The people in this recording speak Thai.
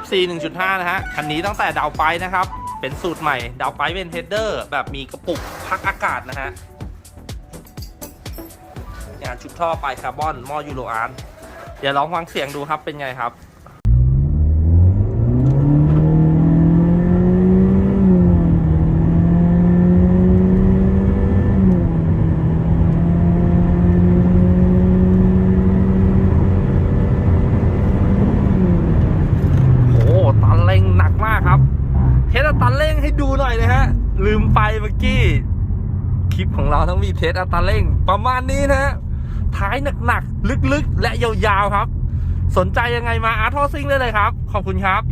FC 1.5 นะฮะ คันนี้ตั้งแต่ดาวไปนะครับ เป็นสูตรใหม่ ดาวไปเป็นเฮดเดอร์แบบมีกระปุกพักอากาศนะฮะงานชุดท่อไปคาร์บอนหม้อยูโรอาร์ตเดี๋ยวลองฟังเสียงดูครับเป็นไงครับ เร่งให้ดูหน่อยนะฮะ ลืมไปเมื่อกี้ คลิปของเราต้องมีเทสอัตราเร่ง ประมาณนี้นะฮะ ท้ายหนักๆ ลึกๆ และยาวๆครับ สนใจยังไงมาอาร์ทอซิงได้เลยครับ ขอบคุณครับ